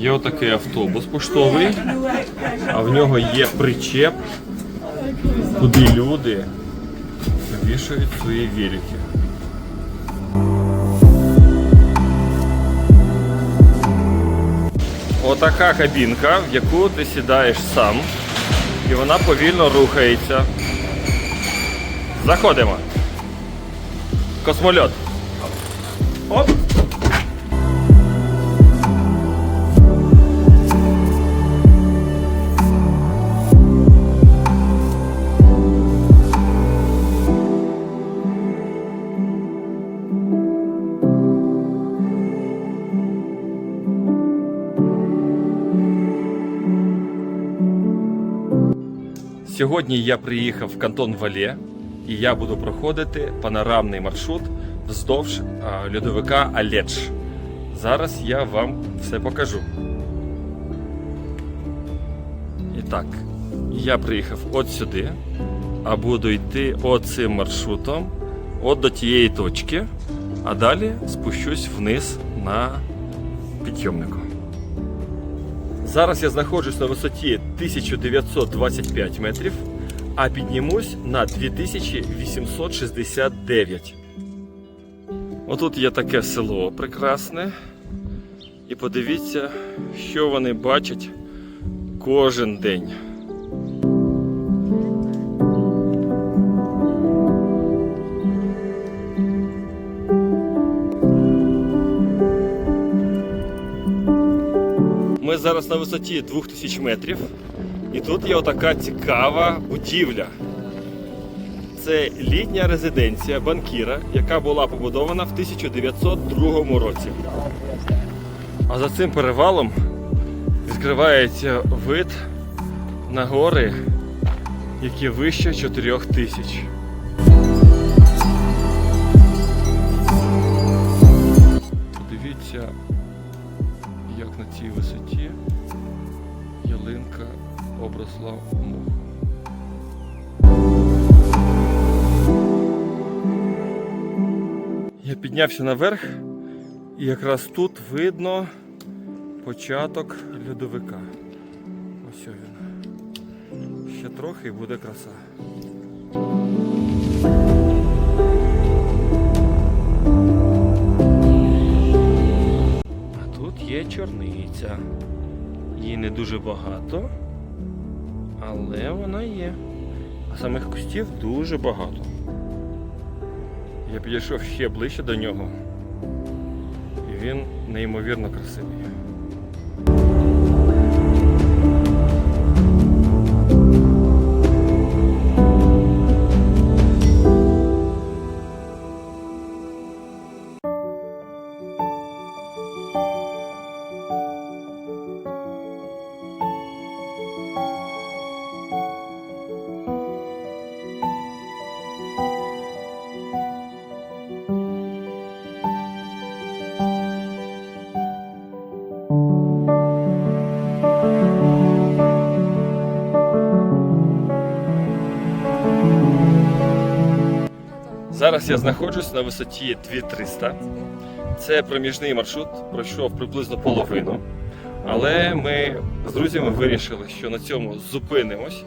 Є отакий автобус поштовий, а в нього є причеп, куди люди вішають свої велики. Отака кабінка, в яку ти сідаєш сам, і вона повільно рухається. Заходимо. Космольот. Оп! Сьогодні я приїхав в кантон Вале і я буду проходити панорамний маршрут вздовж льодовика Аледж. Зараз я вам все покажу. І так, я приїхав от сюди, а буду йти оцим маршрутом от до тієї точки, а далі спущусь вниз на підйомнику. Зараз я знаходжусь на висоті 1925 метрів, а піднімусь на 2869. Отут є таке село прекрасне. І подивіться, що вони бачать кожен день. Ми зараз на висоті 2000 метрів. І тут є отака цікава будівля. Це літня резиденція банкіра, яка була побудована в 1902 році. А за цим перевалом відкривається вид на гори, які вище 4000. Подивіться, як на цій висоті обросла мохом. Я піднявся наверх, і якраз тут видно початок льодовика. Ось він. Ще трохи і буде краса. А тут є чорниця. Її не дуже багато, але вона є. А самих кустів дуже багато. Я підійшов ще ближче до нього. І він неймовірно красивий. Зараз я знаходжусь на висоті 2300. Це проміжний маршрут, пройшов приблизно половину. Але ми з друзями вирішили, що на цьому зупинимось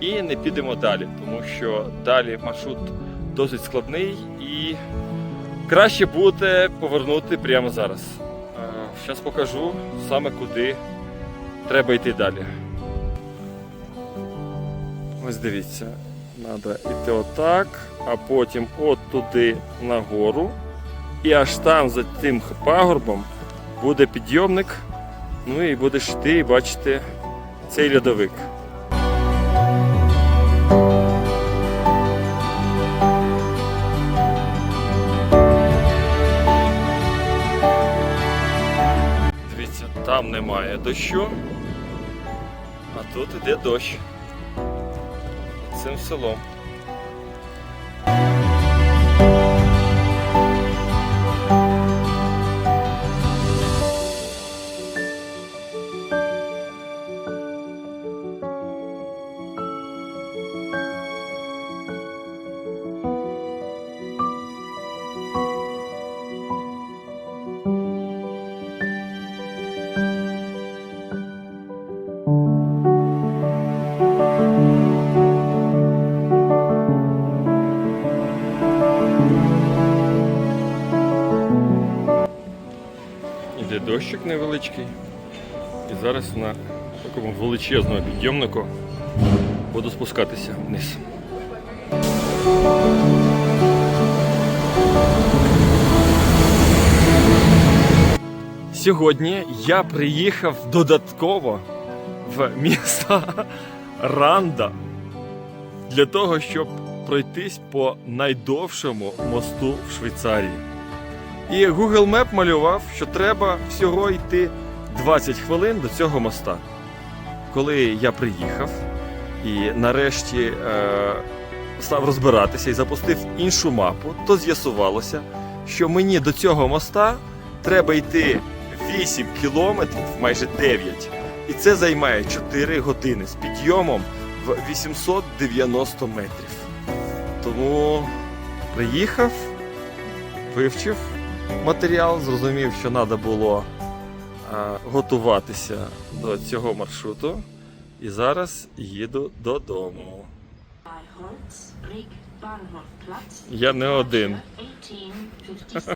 і не підемо далі, тому що далі маршрут досить складний і краще буде повернути прямо зараз. Зараз покажу саме куди треба йти далі. Ось дивіться, треба йти отак, а потім от туди нагору. І аж там за тим пагорбом буде підйомник. Ну і будеш йти і бачити цей льодовик. Дивіться, там немає дощу, а тут іде дощ. Цим селом. Дощик невеличкий. І зараз на такому величезному підйомнику буду спускатися вниз. Сьогодні я приїхав додатково в місто Ранда для того, щоб пройтись по найдовшому мосту в Швейцарії. І Google Map малював, що треба всього йти 20 хвилин до цього моста. Коли я приїхав і нарешті е, став розбиратися і запустив іншу мапу, то з'ясувалося, що мені до цього моста треба йти 8 кілометрів, майже 9. І це займає 4 години з підйомом в 890 метрів. Тому приїхав, вивчив матеріал, зрозумів, що треба було а, готуватися до цього маршруту. І зараз їду додому. Я не один. 1857.